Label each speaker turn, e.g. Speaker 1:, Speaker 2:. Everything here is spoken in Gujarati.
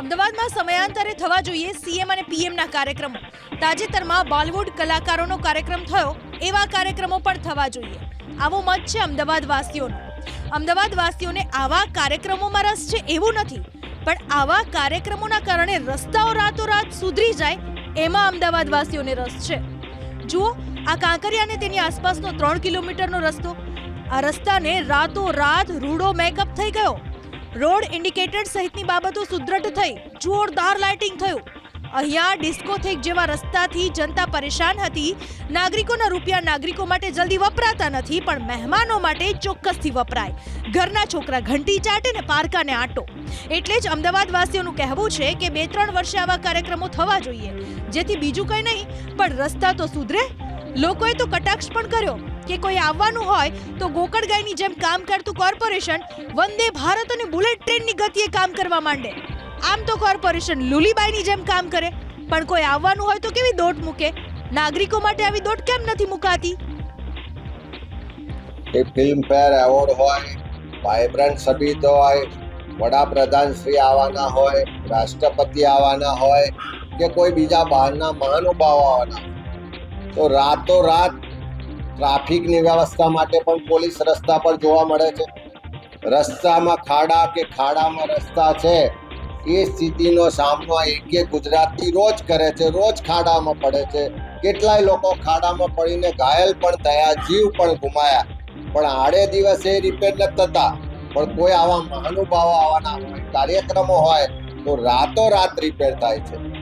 Speaker 1: અમદાવાદમાં સમયાંતરે થવા જોઈએ સીએમ અને પીએમના કાર્યક્રમો. તાજેતરમાં બોલિવૂડ કલાકારોનો કાર્યક્રમ થયો, એવા કાર્યક્રમો પણ થવા જોઈએ. આવો મત છે અમદાવાદવાસીઓનો. અમદાવાદવાસીઓને આવા કાર્યક્રમોમાં રસ છે એવું નથી, પણ આવા કાર્યક્રમોના કારણે રસ્તાઓ રાતોરાત સુધરી જાય, એમાં અમદાવાદવાસીઓને રસ છે. જુઓ, આ કાંકરિયા અને તેની આસપાસનો ત્રણ કિલોમીટરનો રસ્તો. આ રસ્તાને રાતોરાત રૂડો મેકઅપ થઈ ગયો. રોડ ઇન્ડિકેટર સહિતની બાબતો સુદ્રઢ થઈ. જોરદાર લાઇટિંગ થયું. અહીંયા ડિસ્કોથેક જેવા રસ્તાથી જનતા પરેશાન હતી. નાગરિકોના રૂપિયા નાગરિકો માટે જલ્દી વપરાતા નથી, પણ મહેમાનો માટે ચોક્કસથી વપરાય. ઘરના છોકરા ઘંટી ચાટે ને પારકાને આંટો. એટલે જ અમદાવાદ વાસીઓનું કહેવું છે કે બે ત્રણ વર્ષે આવા કાર્યક્રમો થવા જોઈએ. જેથી બીજું કંઈ નહીં, પણ રસ્તા તો સુધરે. લોકોએ તો કટાક્ષ પણ કર્યો. કે કોઈ આવવાનું હોય તો ગોકળગાયની જેમ કામ કરતું કોર્પોરેશન વંદે ભારત અને બુલેટ ટ્રેનની ગતિએ કામ કરવા માંડે. આમ તો કોર્પોરેશન લુલીબાઈની જેમ કામ કરે, પણ કોઈ આવવાનું હોય તો કેવી દોટ મૂકે? નાગરિકો માટે આવી દોટ કેમ નથી મુકાતી?
Speaker 2: એ ફિલ્મ ફેર એવોર્ડ હોય વાઇબ્રન્ટ સબિત હોય, વડાપ્રધાન શ્રી આવવાના હોય, રાષ્ટ્રપતિ આવવાના હોય, કે કોઈ બીજા બહારના મહાનુભાવ આવવાના તો તો રાતોરાત ટ્રાફિકની વ્યવસ્થા માટે પણ પોલીસ રસ્તા પર જોવા મળે છે. રસ્તામાં ખાડા કે ખાડામાં રસ્તા છે, એ સ્થિતિનો સામનો એક એક ગુજરાતી રોજ કરે છે, રોજ ખાડામાં પડે છે. કેટલાય લોકો ખાડામાં પડીને ઘાયલ પણ થયા, જીવ પણ ગુમાયા. પણ આડે દિવસે રિપેર ન થતા. પણ કોઈ આવા મહાનુભાવો આવવાના કાર્યક્રમો હોય, તો રાતો રાત રિપેર થાય છે.